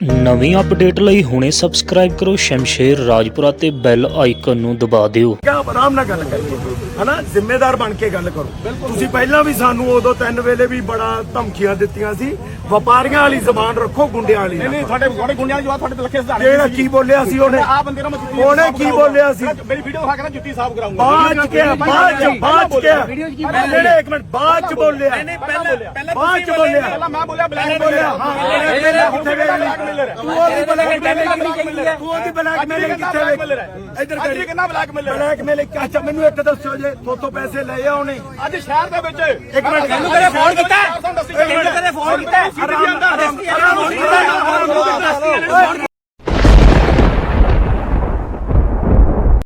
ਨਵੀਂ ਅਪਡੇਟ ਲਈ ਹੁਣੇ ਸਬਸਕ੍ਰਾਈਬ ਕਰੋ ਸ਼ਮਸ਼ੇਰ ਰਾਜਪੁਰਾ ਤੇ ਬੈਲ ਆਈਕਨ ਨੂੰ ਦਬਾ ਦਿਓ। ਕਿਆ ਆਰਾਮ ਨਾਲ ਗੱਲ ਕਰੀਏ। ਹਨਾ? ਜ਼ਿੰਮੇਦਾਰ ਬਣ ਕੇ ਗੱਲ ਕਰੋ। ਤੁਸੀਂ ਪਹਿਲਾਂ ਵੀ ਸਾਨੂੰ ਉਦੋਂ ਤਿੰਨ ਵੇਲੇ ਵੀ ਬੜਾ ਧਮਕੀਆਂ ਦਿੱਤੀਆਂ ਸੀ। ਵਪਾਰੀਆਂ ਵਾਲੀ ਜ਼ਬਾਨ ਰੱਖੋ ਗੁੰਡਿਆਂ ਵਾਲੀ ਨਾ। ਨਹੀਂ ਤੁਹਾਡੇ ਤੁਹਾਡੇ ਗੁੰਡਿਆਂ ਦੀ ਜਵਾਬ ਤੁਹਾਡੇ ਤੇ ਲੱਖੇ ਜਿਹੜਾ ਕੀ ਬੋਲਿਆ ਸੀ ਉਹਨੇ? ਆ ਬੰਦੇ ਨੂੰ ਮੈਂ ਜੁੱਤੀ ਉਹਨੇ ਕੀ। ਬੋਲਿਆ ਸੀ? ਮੇਰੀ ਵੀਡੀਓ ਦਿਖਾ ਕੇ ਨਾ ਜੁੱਤੀ ਸਾਫ਼ ਕਰਾਉਂਗਾ ਬਾਅਦ ਚ ਕਿਹਾ ਬਾਅਦ ਚ ਬਾਅਦ ਚ ਕਿਹਾ ਜਿਹੜੇ ਇੱਕ ਮਿੰਟ ਬਾਅਦ ਚ ਬੋਲਿਆ। ਨਹੀਂ ਪਹਿਲਾਂ ਪਹਿਲਾਂ ਬਾਅਦ ਚ ਬੋਲਿਆ। ਪਹਿਲਾਂ ਮੈਂ ਬੋਲਿਆ ਬਲੈਕ ਬੋਲਿਆ। ਹਾਂ ਬੋਲਿਆ। ਕਿੱਥੇ ਵੇਖ ਤੂੰ ਉਹਦੀ ਬਲੈਕਮੇਲਿੰਗ ਤੂੰ ਉਹਦੀ ਬਲੈਕਮੇਲਿੰਗ ਕਿੱਥੇ ਵੇਖ? ਇੱਧਰ ਵੀ ਕਿੰਨਾ ਬਲੈਕਮੇਲਰ ਬਲੈਕਮੇਲਿੰਗ ਅੱਛਾ ਮੈਨੂੰ ਇੱਕ ਦੱਸੋ ਜੇ ਥੋਤੋਂ ਪੈਸੇ ਲਏ ਆ ਉਹਨੇ। ਅੱਜ ਸ਼ਹਿਰ ਦੇ ਵਿੱਚ। ਇੱਕ ਮਿੰਟ ਤੈਨੂੰ ਕਦੇ ਫੋਨ ਕੀਤਾ? ਤੈਨੂੰ ਕਦੇ ਫੋਨ ਕੀਤਾ? ਕਿਆ ਆਰਾਮ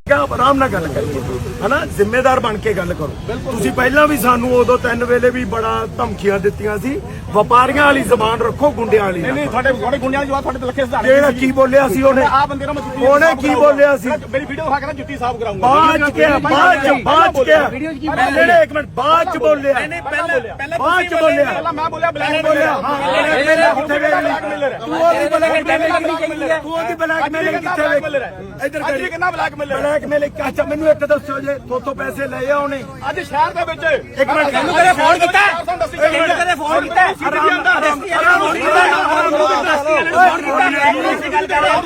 ਨਾਲ ਗੱਲ ਕਰੀਏ। ਹਨਾ? ਜ਼ਿੰਮੇਦਾਰ ਬਣ ਕੇ ਗੱਲ ਕਰੋ। ਤੁਸੀਂ ਪਹਿਲਾਂ ਵੀ ਸਾਨੂੰ ਉਦੋਂ ਤਿੰਨ ਵੇਲੇ ਵੀ ਬੜਾ ਧਮਕੀਆਂ ਦਿੱਤੀਆਂ ਸੀ। ਵਪਾਰੀਆਂ ਵਾਲੀ ਜ਼ਬਾਨ ਰੱਖੋ ਗੁੰਡਿਆਂ ਵਾਲੀ। ਨਹੀਂ ਤੁਹਾਡੇ ਤੁਹਾਡੇ ਗੁੰਡਿਆਂ ਦੀ ਜਵਾਬ ਤੁਹਾਡੇ ਤੇ ਲੱਖੇ ਸੁਧਾਰੇ ਜਿਹੜਾ ਕੀ ਬੋਲਿਆ ਸੀ ਉਹਨੇ? ਆ ਬੰਦੇ ਨੂੰ ਮੈਂ ਜੁੱਤੀ ਉਹਨੇ ਕੀ। ਬੋਲਿਆ ਸੀ? ਮੇਰੀ ਵੀਡੀਓ ਦਿਖਾ ਕੇ ਨਾ ਜੁੱਤੀ ਸਾਫ਼ ਕਰਾਉਂਗਾ ਬਾਅਦ ਚ ਕਿਹਾ ਬਾਅਦ ਚ ਬਾਅਦ ਚ ਕਿਹਾ। ਜਿਹੜੇ ਇੱਕ ਮਿੰਟ ਬਾਅਦ ਚ ਬੋਲਿਆ। ਨਹੀਂ ਪਹਿਲਾਂ ਪਹਿਲਾਂ ਬਾਅਦ ਚ ਬੋਲਿਆ। ਪਹਿਲਾਂ ਮੈਂ ਬੋਲਿਆ ਬਲੈਕ ਬੋਲਿਆ। ਤੂੰ ਉਹਦੀ ਬਲੈਕਮੇਲਿੰਗ ਤੂੰ ਉਹਦੀ ਬਲੈਕਮੇਲਿੰਗ ਕਿੱਥੇ ਵੇਖ? ਇੱਧਰ ਅੱਜ ਵੀ ਕਿੰਨਾ ਬਲੈਕਮੇਲਰ ਬਲੈਕਮੇਲਿੰਗ ਅੱਛਾ ਮੈਨੂੰ ਇੱਕ ਦੱਸੋ ਜੇ ਥੋਤੋਂ ਪੈਸੇ ਲਏ ਆ ਉਹਨੇ। ਅੱਜ ਸ਼ਹਿਰ ਦੇ ਵਿੱਚ। ਇੱਕ ਮਿੰਟ ਤੈਨੂੰ ਕਦੇ ਫੋਨ ਕੀਤਾ? ਤੈਨੂੰ ਕਦੇ ਫੋਨ ਕੀਤਾ?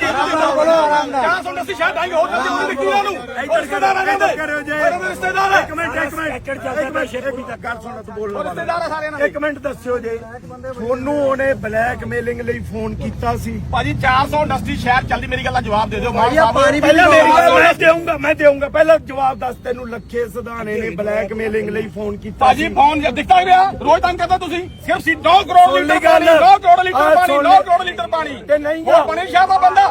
ਕਿਆ ਸੁਣ ਅਸੀਂ ਸ਼ਹਿਰ ਆਏਗੇ ਹੋਰ ਤਾਂ ਦਿੱਤੀ ਉਹਨੂੰ ਰਿਸ਼ਤੇਦਾਰਾਂ ਨੇ ਕਰਿਓ ਜੇ ਰਿਸ਼ਤੇਦਾਰ ਇੱਕ ਮਿੰਟ ਇੱਕ ਮਿੰਟ ਇੱਕ ਮਿੰਟ ਇੱਕ ਮਿੰਟ ਗੱਲ ਸੁਣ ਤੂੰ ਬੋਲਣਾ ਰਿਸ਼ਤੇਦਾਰ ਆ ਸਾਰਿਆਂ ਨਾਲ ਇੱਕ ਮਿੰਟ ਦੱਸਿਓ ਜੇ ਤੁਹਾਨੂੰ ਉਹਨੇ ਬਲੈਕਮੇਲਿੰਗ ਲਈ ਫੋਨ ਕੀਤਾ ਸੀ ਭਾਜੀ 400 ਇੰਡਸਟਰੀ ਸ਼ਹਿਰ ਚੱਲਦੀ ਮੇਰੀ ਗੱਲ ਜਵਾਬ ਦੇ ਦਿਓ। ਮਾਨ ਪਹਿਲਾਂ ਮੇਰੀ ਗੱਲ ਮੈਂ ਦੇਊਂਗਾ ਮੈਂ ਦੇਊਂਗਾ ਪਹਿਲਾਂ ਜਵਾਬ ਦੱਸ ਤੈਨੂੰ ਲੱਖੇ ਸਦਾਨੇ ਨੇ ਬਲੈਕਮੇਲਿੰਗ ਲਈ ਫੋਨ ਕੀਤਾ ਭਾਜੀ ਫੋਨ ਹੀ ਰਿਹਾ ਰੋਜ਼ ਤੰਗ ਕਰਦਾ ਤੁਸੀਂ। ਸਿਰਫ ਸੀ 9 ਕਰੋੜ ਸੁਣ ਲਈ ਲੀਟਰ ਗੱਲ। ਪਾਣੀ 9 ਕਰੋੜ ਲੀਟਰ ਆਹ ਪਾਣੀ ਸੁਣ 9 ਲਈ। ਕਰੋੜ ਲੀਟਰ ਪਾਣੀ। ਤੇ ਨਹੀਂ ਉਹ ਗਾ। ਪਾਣੀ ਸ਼ਹਿਰ ਦਾ ਬੰਦਾ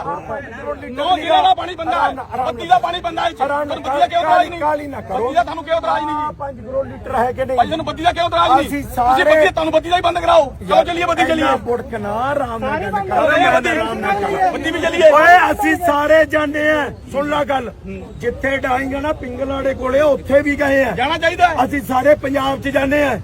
9 ਜ਼ਿਲ੍ਹਾ ਦਾ ਪਾਣੀ ਬੰਦਾ ਬੱਤੀ ਦਾ ਪਾਣੀ ਬੰਦਾ ਤੁਹਾਨੂੰ ਬੱਤੀ ਦਾ ਕਿਉਂ ਇਤਰਾਜ਼ ਨਹੀਂ? ਕਾਲੀ ਨਾ ਕਰੋ। ਬੱਤੀ ਦਾ ਤੁਹਾਨੂੰ ਕਿਉਂ ਇਤਰਾਜ਼ ਨਹੀਂ? 5 ਕਰੋੜ ਲੀਟਰ ਹੈ ਕਿ ਨਹੀਂ? ਭਾਈ ਤੁਹਾਨੂੰ ਬੱਤੀ ਦਾ ਕਿਉਂ ਇਤਰਾਜ਼ ਨਹੀਂ? ਅਸੀਂ ਤੁਸੀਂ ਸਾਰੇ- ਬੱਤੀ ਤੁਹਾਨੂੰ ਬੱਤੀ ਦਾ ਹੀ ਬੰਦ ਕਰਾਓ। ਕਿਉਂ ਚੱਲੀਏ ਬੱਤੀ ਚੱਲੀਏ? ਇੰਨਾ ਬੁੜਕਣਾ ਆਰਾਮ ਨਾਲ ਕਰ। ਬੱਤੀ ਵੀ ਚੱਲੀਏ। ਓਏ ਅਸੀਂ ਸਾਰੇ ਜਾਣਦੇ ਆ। ਸੁਣ ਲੈ ਗੱਲ। ਜਿੱਥੇ ਡਾਈਂਗਾ ਨਾ ਪਿੰਗਲਾੜੇ ਕੋਲੇ ਉੱਥੇ ਵੀ ਗਏ ਆ। ਜਾਣਾ ਚਾਹੀਦਾ। ਅਸੀਂ ਸਾਰੇ ਪੰਜਾਬ 'ਚ ਜਾਂਦੇ ਆ।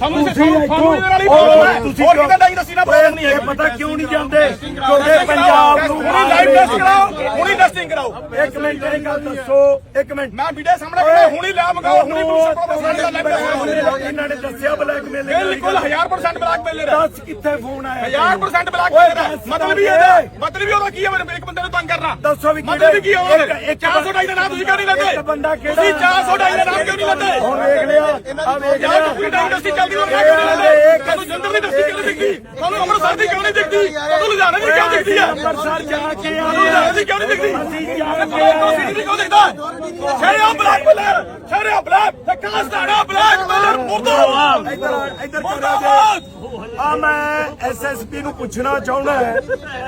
ਸਾਨੂੰ ਤੁਸੀਂ ਸਾਨੂੰ ਤੁਸੀਂ ਹੋਰ ਕਿਤੇ ਡਾਈ ਦੱਸੀ ਨਾ ਪ੍ਰੋਬਲਮ ਨਹੀਂ ਹੈ ਇਹ ਪਤਾ ਕਿਉਂ ਨਹੀਂ ਜਾਂਦੇ? ਕਿਉਂਕਿ ਪੰਜਾਬ ਨੂੰ ਹੁਣੀ ਲਾਈਵ ਟੈਸਟ ਕਰਾਓ ਹੁਣੀ ਟੈਸਟਿੰਗ ਕਰਾਓ। ਇੱਕ ਮਿੰਟ ਇਹ ਗੱਲ ਦੱਸੋ ਇੱਕ ਮਿੰਟ। ਮੈਂ ਵੀਡੀਓ ਸਾਹਮਣੇ ਖੜਾ ਹੁਣੀ ਲੈ ਮੰਗਾਓ ਹੁਣੀ ਦਾ ਇਹਨਾਂ ਨੇ ਦੱਸਿਆ ਬਲੈਕਮੇਲ ਬਿਲਕੁਲ 1000% ਬਲੈਕ ਮੇਲਰ ਹੈ ਦੱਸ ਕਿੱਥੇ ਫੋਨ ਆਇਆ 1000% ਬਲੈਕ ਓਏ, ਮੇਲਰ ਹੈ ਦੱਸ ਮਤਲਬ ਹੀ ਇਹਦਾ ਮਤਲਬ ਉਹਦਾ ਕੀ ਹੈ ਮੇਰੇ ਇੱਕ ਬੰਦੇ ਨੂੰ ਤੰਗ ਕਰਨਾ। ਦੱਸੋ ਵੀ ਮਤਲਬ ਕੀ ਹੈ ਉਹਦਾ ਇੱਕ- ਇੱਕ 400 ਢਾਈ ਦਾ ਨਾਮ ਤੁਸੀਂ ਕਿਉਂ ਨਹੀਂ ਲੈਂਦੇ? ਇੱਕ ਬੰਦਾ ਕਿਹੜਾ ਤੁਸੀਂ 400 ਢਾਈ ਦਾ ਨਾਮ ਕਿਉਂ ਨਹੀਂ ਲੈਂਦੇ? ਹੁਣ ਵੇਖ ਲਿਆ ਆ ਵੇਖ ਲਿਆ। ਦਸਤੀ ਚੱਲਦੀ ਉਹ ਕਿਉਂ ਨਹੀਂ ਲੈਂਦੇ ਤੁਹਾਨੂੰ ਜੰਦਰ ਦੀ ਦਸਤੀ ਕਿਉਂ ਦਿਖਦੀ ਤੁਹਾਨੂੰ ਅੰਮ੍ਰਿਤਸਰ ਦੀ ਕਿਉਂ ਨਹੀਂ ਦਿਖਦੀ ਤੁਹਾਨੂੰ ਲੁਧਿਆਣੇ ਦੀ ਕਿਉਂ ਦਿਖਦੀ ਹੈ? ਅੰਮ੍ਰਿਤਸਰ ਜਾ ਕੇ ਤੁਹਾਨੂੰ ਲੁਧਿਆਣੇ ਦੀ ਕਿਉਂ ਨਹੀਂ ਦਿਖਦੀ ਅਸੀਂ ਜਾ ਕੇ ਸਿਟੀ ਦੀ ਕਿਉਂ ਦਿਖਦਾ? ਸ਼ਰਿਆ ਬਲੈਕ ਮੇਲਰ ਸ਼ਰਿਆ ਬਲੈਕ ਤੇ ਕਾਸਟਾੜਾ ਬਲੈਕ ਮੇਲਰ ਮੁਰਦਾਬਾਦ। ਇੱਧਰ ਇੱਧਰ ਮੁਰਦਾਬਾਦ! ਆ ਮੈਂ ਐਸਐਸਪੀ ਨੂੰ ਪੁੱਛਣਾ ਚਾਹੁੰਦਾ ਹੈ।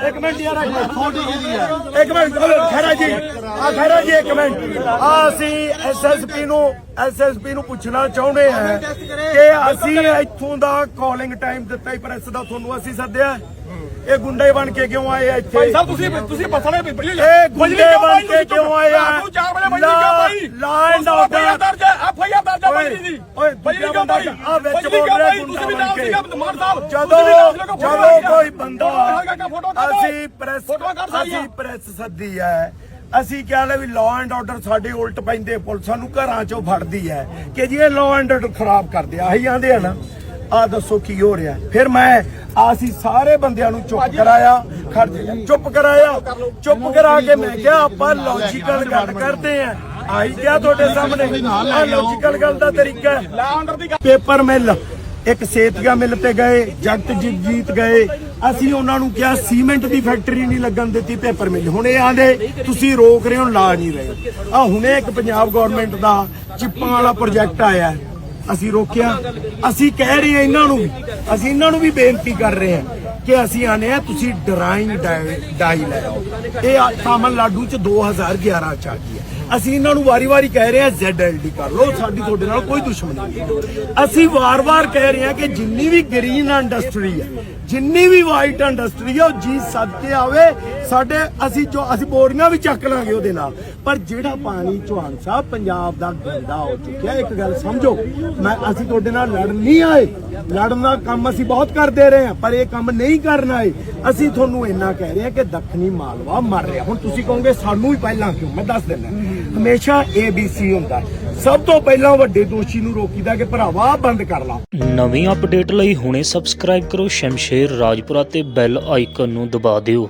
ਇੱਕ ਮਿੰਟ ਯਾਰ ਇੱਕ ਮਿੰਟ। ਛੋਟੀ ਜਿਹੀ ਹੈ ਇੱਕ ਮਿੰਟ ਖੜਾ ਜੀ। ਆ ਖੜਾ ਜੀ ਇੱਕ ਮਿੰਟ। ਆ ਅਸੀਂ ਐਸਐਸਪੀ ਨੂੰ ਐਸਐਸਪੀ ਨੂੰ ਪੁੱਛਣਾ ਚਾਹੁੰਦੇ ਹਾਂ ਕਿ ਅਸੀਂ ਇੱਥੋਂ ਦਾ ਕਾਲਿੰਗ ਟਾਈਮ ਦਿੱਤਾ ਹੀ ਪ੍ਰੈਸ ਦਾ ਤੁਹਾਨੂੰ ਅਸੀਂ ਸੱਦਿਆ ਇਹ ਗੁੰਡੇ ਬਣ ਕੇ ਕਿਉਂ ਆਏ ਆ ਇੱਥੇ? ਭਾਈ ਸਾਹਿਬ ਤੁਸੀਂ ਤੁਸੀਂ ਬਸਣੇ ਬਿਜਲੀ ਇਹ ਗੁੰਡੇ ਬਣ ਕੇ ਕਿਉਂ ਆਏ ਆ? ਤੂੰ 4 ਵਜੇ ਬਿਜਲੀ ਕਿਉਂ ਪਾਈ? ਲਾ ਐਂਡ ਆਰਡਰ ਓਏ ਆ ਵਿੱਚ ਬੋਲ ਰਿਹਾ ਗੁੰਡਾ ਬਣ ਕੇ। ਜਦੋਂ ਜਦੋਂ ਕੋਈ ਬੰਦਾ ਅਸੀਂ ਪ੍ਰੈਸ ਅਸੀਂ ਪ੍ਰੈਸ ਸੱਦੀ ਹੈ। ਅਸੀਂ ਕਿਹਾ ਲੈ ਵੀ ਲਾਅ ਐਂਡ ਆਰਡਰ ਸਾਡੇ ਉਲਟ ਪੈਂਦੇ ਪੁਲਿਸ ਸਾਨੂੰ ਘਰਾਂ ਚੋਂ ਫੜਦੀ ਹੈ ਕਿ ਜੀ ਇਹ ਲਾਅ ਐਂਡ ਆਰਡਰ ਖਰਾਬ ਕਰਦੇ ਆਹੀ ਆਂਦੇ ਆ ਨਾ। ਆ ਦੱਸੋ ਕੀ ਹੋ ਰਿਹਾ। ਫਿਰ ਮੈਂ ਅਸੀਂ ਸਾਰੇ ਬੰਦਿਆਂ ਨੂੰ ਚੁੱਪ ਕਰਾਇਆ ਚੁੱਪ ਕਰਾਇਆ। ਚੁੱਪ ਕਰਾ ਕੇ ਮੈਂ ਕਿਹਾ ਆਪਾਂ ਲੌਜੀਕਲ ਗੱਲ ਕਰਦੇ ਆ। ਆਈ ਕਿਹਾ ਤੁਹਾਡੇ ਸਾਹਮਣੇ। ਆ ਲੌਜੀਕਲ ਗੱਲ ਦਾ ਤਰੀਕਾ ਹੈ। ਪੇਪਰ ਮਿਲ, ਇੱਕ ਸੇਤੀਆ ਮਿਲ ਤੇ ਗਏ ਜਗਤ ਜੀਤ ਗਏ। ਅਸੀਂ ਉਹਨਾਂ ਨੂੰ ਕਿਹਾ, ਸੀਮੈਂਟ ਦੀ ਫੈਕਟਰੀ ਨਹੀਂ ਲੱਗਣ ਦਿੱਤੀ, ਪੇਪਰ ਮਿਲ। ਹੁਣ ਇਹ ਆਂਦੇ, ਤੁਸੀਂ ਰੋਕ ਰਹੇ ਹੋ ਲਾ ਨਹੀਂ ਰਹੇ ਆ ਹੁਣੇ ਇੱਕ ਪੰਜਾਬ ਗਵਰਨਮੈਂਟ ਦਾ ਚਿੱਪਾਂ ਵਾਲਾ ਪ੍ਰੋਜੈਕਟ ਆਇਆ ਅਸੀਂ ਰੋਕਿਆ। ਅਸੀਂ ਕਹਿ ਰਹੇ ਇਹਨਾਂ ਨੂੰ ਵੀ, ਅਸੀਂ ਇਹਨਾਂ ਨੂੰ ਵੀ ਬੇਨਤੀ ਕਰ ਰਹੇ ਹਾਂ ਕਿ ਅਸੀਂ ਆਨੇ ਆ ਤੁਸੀਂ ਡਰਾਇੰਗ ਡਾਈ ਲੈ ਆਓ। ਇਹ ਆ- ਤਾਮਿਲਨਾਡੂ ਚ 2011 ਚ ਆ ਗਈ ਹੈ। ਅਸੀਂ ਇਹਨਾਂ ਨੂੰ ਵਾਰੀ-ਵਾਰੀ ਕਹਿ ਰਹੇ ਹਾਂ ZLD ਕਰ ਲਓ, ਸਾਡੀ ਤੁਹਾਡੇ ਨਾਲ ਕੋਈ ਦੁਸ਼ਮਣੀ ਨਹੀਂ। ਅਸੀਂ ਵਾਰ-ਵਾਰ ਕਹਿ ਰਹੇ ਹਾਂ ਕਿ ਜਿੰਨੀ ਵੀ ਗ੍ਰੀਨ ਇੰਡਸਟਰੀ ਹੈ ਜਿੰਨੀ ਵੀ ਵਾਈਟ ਇੰਡਸਟਰੀ ਹੈ ਉਹ ਜੀ ਸਦਕੇ ਆਵੇ, ਸਾਡੇ ਅਸੀਂ ਜੋ ਅਸੀਂ ਬੋਰੀਆਂ ਵੀ ਚੱਕ ਲਾਂਗੇ ਉਹਦੇ ਨਾਲ। ਪਰ ਜਿਹੜਾ ਪਾਣੀ ਚੌਹਾਨ ਸਾਹਿਬ ਪੰਜਾਬ ਦਾ ਗੰਦਾ ਹੋ ਚੁੱਕਿਆ, ਇੱਕ ਗੱਲ ਸਮਝੋ, ਮੈਂ ਅਸੀਂ ਤੁਹਾਡੇ ਨਾਲ ਲੜਨ ਨਹੀਂ ਆਏ। ਲੜਨ ਦਾ ਕੰਮ ਅਸੀਂ ਬਹੁਤ ਕਰਦੇ ਰਹੇ ਹਾਂ, ਪਰ ਇਹ ਕੰਮ ਨਹੀਂ ਕਰਨਾ ਏ ਅਸੀਂ ਤੁਹਾਨੂੰ ਇੰਨਾ ਕਹਿ ਰਹੇ ਹਾਂ ਕਿ ਦੱਖਣੀ ਮਾਲਵਾ ਮਰ ਰਿਹਾ। ਹੁਣ ਤੁਸੀਂ ਕਹੋਗੇ, ਸਾਨੂੰ ਹੀ ਪਹਿਲਾਂ ਕਿਉਂ? ਮੈਂ ਦੱਸ ਦਿੰਦਾ। ਹਮੇਸ਼ਾ ABC ਹੁੰਦਾ। ਸਭ ਤੋਂ ਪਹਿਲਾਂ ਵੱਡੇ ਦੋਸ਼ੀ ਨੂੰ ਰੋਕੀਦਾ ਕਿ ਭਰਾਵਾ ਬੰਦ ਕਰ ਲਾ। ਨਵੀਂ ਅਪਡੇਟ ਲਈ ਹੁਣੇ ਸਬਸਕ੍ਰਾਈਬ ਕਰੋ ਸ਼ਮਸ਼ੇਰ ਰਾਜਪੁਰਾ ਤੇ ਬੈਲ ਆਈਕਨ ਨੂੰ ਦਬਾ ਦਿਓ।